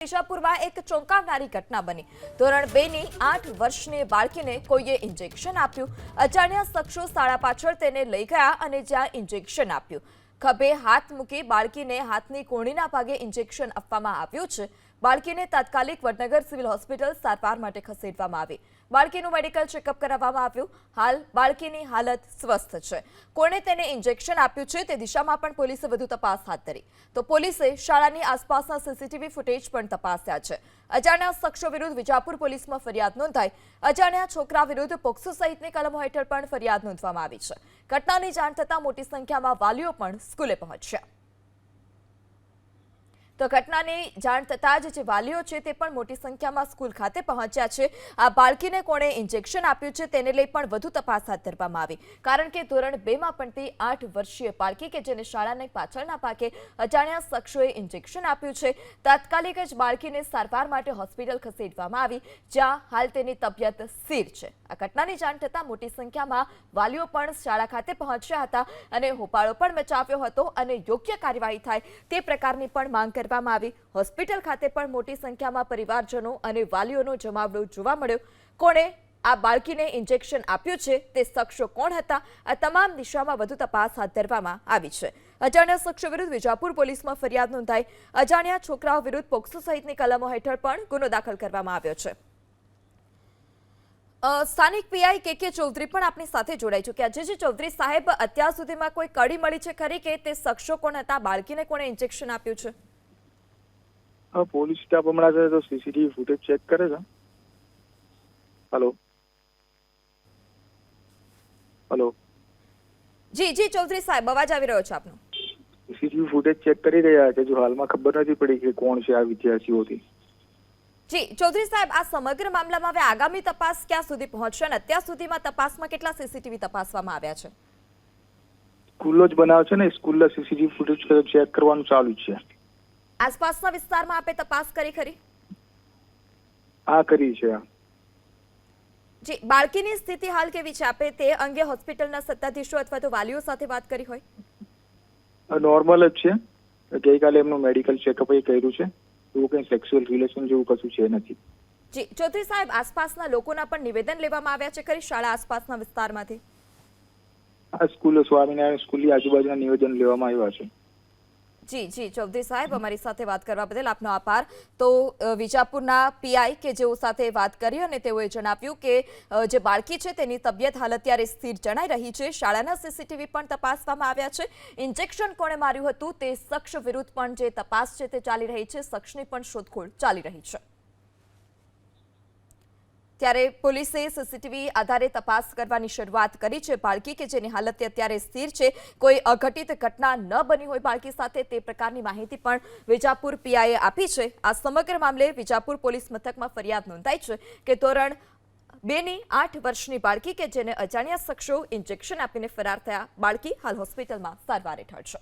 નિશાપુરમાં એક ચોંકાવનારી ઘટના બની. ધોરણ બે ની આઠ વર્ષની બાળકીને કોઈએ ઇન્જેક્શન આપ્યું. અજાણ્યા શખ્સો શાળા પાછળ તેને લઈ ગયા અને જ્યાં ઇન્જેક્શન આપ્યું. ખભે હાથ મૂકી બાળકીને હાથની કોણીના ભાગે ઇન્જેક્શન આપવામાં આવ્યું છે. બાળકીને તાત્કાલિક વડનગર સિવિલ હોસ્પિટલ સારવાર માટે ખસેડવામાં આવી. બાળકીનું મેડિકલ ચેકઅપ કરાવવામાં આવ્યું. હાલ બાળકીની હાલત સ્વસ્થ છે. કોણે તેને ઇન્જેક્શન આપ્યું છે તે દિશામાં પણ પોલીસે વધુ તપાસ હાથ ધરી. તો પોલીસે શાળાની આસપાસના સીસીટીવી ફૂટેજ પણ તપાસ્યા છે. અજાણ્યા શખ્સો વિરુદ્ધ વિજાપુર પોલીસમાં ફરિયાદ નોંધાઈ. અજાણ્યા છોકરા વિરુદ્ધ પોક્સો સહિતની કલમો હેઠળ પણ ફરિયાદ નોંધવામાં આવી છે. ઘટનાની જાણ થતાં મોટી સંખ્યામાં વાલીઓ પણ સ્કૂલે પહોંચ્યા. તો ઘટનાની જાણ થતાં જ જે વાલીઓ છે તે પણ મોટી સંખ્યામાં સ્કૂલ ખાતે પહોંચ્યા છે. આ બાળકીને કોણે ઇન્જેક્શન આપ્યું છે તેને લઈ પણ વધુ તપાસ હાથ ધરવામાં આવી. કારણ કે ધોરણ બેમાં તે આઠ વર્ષીય બાળકી કે જેને શાળાને પાછળના ભાગે અજાણ્યા શખ્સોએ ઇન્જેક્શન આપ્યું છે, તાત્કાલિક જ બાળકીને સારવાર માટે હોસ્પિટલ ખસેડવામાં આવી, જ્યાં હાલ તેની તબિયત સ્થિર છે. આ ઘટનાની જાણ થતાં મોટી સંખ્યામાં વાલીઓ પણ શાળા ખાતે પહોંચ્યા હતા અને હોબાળો પણ મચાવ્યો હતો અને યોગ્ય કાર્યવાહી થાય તે પ્રકારની પણ માંગ કરવામાં આવી. હોસ્પિટલ ખાતે પણ મોટી સંખ્યામાં પરિવારજનો અને વાલીઓનો જમાવડો જોવા મળ્યો. કોણે આ બાળકીને ઇન્જેક્શન આપ્યું છે? તે શખ્સો કોણ હતા? આ તમામ દિશામાં વધુ તપાસ હાથ ધરવામાં આવી છે. અજાણ્યા શખ્સો વિરુદ્ધ વિજાપુર પોલીસમાં ફરિયાદ નોંધાઈ. અજાણ્યા છોકરાઓ વિરુદ્ધ પોક્સો સહિતની કલમો હેઠળ પણ ગુનો દાખલ કરવામાં આવ્યો છે. સ્થાનિક પીઆઈ કે કે ચૌધરી પણ આપણી સાથે જોડાઈ ચૂક્યા છે. જે ચૌધરી સાહેબ, અત્યાર સુધીમાં કોઈ કડી મળી છે ખરી કે તે શખ્સો કોણ હતા? બાળકીને કોણે ઇન્જેક્શન આપ્યું છે? હા પોલીસ સ્ટાફ હમણાં છે તો સીસીટીવી ફૂટેજ ચેક કરે છે. હલો. હલો. જી જી ચૌધરી સાહેબ અવાજ આવી રહ્યો છે આપનો. સીસીટીવી ફૂટેજ ચેક કરી રહ્યા છે જો હાલમાં ખબર નથી પડી કે કોણ છે આ વિદ્યાર્થીઓથી. જી ચૌધરી સાહેબ આ સમગ્ર મામલામાં હવે આગામી તપાસ ક્યાં સુધી પહોંચશે અને અત્યાર સુધીમાં તપાસમાં કેટલા સીસીટીવી તપાસવામાં આવ્યા છે? સ્કૂલનો જ બનાવ છે ને સ્કૂલના સીસીટીવી ફૂટેજ ચેક કરવાનું ચાલુ છે. આસપાસના વિસ્તારમાં આપે તપાસ કરી ખરી? આ કરી છે. જી બાળકીની સ્થિતિ હાલ કેવી છે? આપે તે અંગે હોસ્પિટલના સત્તાધીશો અથવા તો વાલીઓ સાથે વાત કરી હોય? નોર્મલ જ છે. ગઈકાલે એમનું મેડિકલ ચેકઅપ એ કર્યું છે. એવું કંઈ સેક્સ્યુઅલ રિલેશન જેવું કશું છે નથી. જી ચૌધરી સાહેબ આસપાસના લોકોના પણ નિવેદન લેવામાં આવ્યા છે ખરી શાળા આસપાસના વિસ્તારમાંથી? આ સ્કૂલ સ્વામિનારાયણ સ્કૂલની આજુબાજુના નિવેદન લેવામાં આવ્યા છે. જી જી, ચૌધરી સાહેબ, અમારી સાથે વાત કરવા બદલ આપનો આભાર. તો વિજાપુરના પીઆઈ કે જેઓ સાથે વાત કરી અને તેઓએ જણાવ્યું કે જે બાળકી છે તેની તબિયત હાલ અત્યારે સ્થિર જણાઈ રહી છે. શાળાના સીસીટીવી પણ તપાસવામાં આવ્યા છે. ઇન્જેક્શન કોણે માર્યું હતું તે શખ્સ વિરુદ્ધ પણ જે તપાસ છે તે ચાલી રહી છે. શખ્સની પણ શોધખોળ ચાલી રહી છે. ત્યારે પોલીસે સીસીટીવી આધારે તપાસ કરવાની શરૂઆત કરી છે બાળકી કે જેની હાલત અત્યારે સ્થિર છે. કોઈ અઘટિત ઘટના ન બની હોય બાળકી સાથે તે પ્રકારની માહિતી પણ વિજાપુર પીઆઈએ આપી છે. આ સમગ્ર મામલે વિજાપુર પોલીસ મથકમાં ફરિયાદ નોંધાઈ છે કે ધોરણ બેની આઠ વર્ષની બાળકી કે જેને અજાણ્યા શખ્સો ઇન્જેક્શન આપીને ફરાર થયા. બાળકી હાલ હોસ્પિટલમાં સારવાર હેઠળ છે.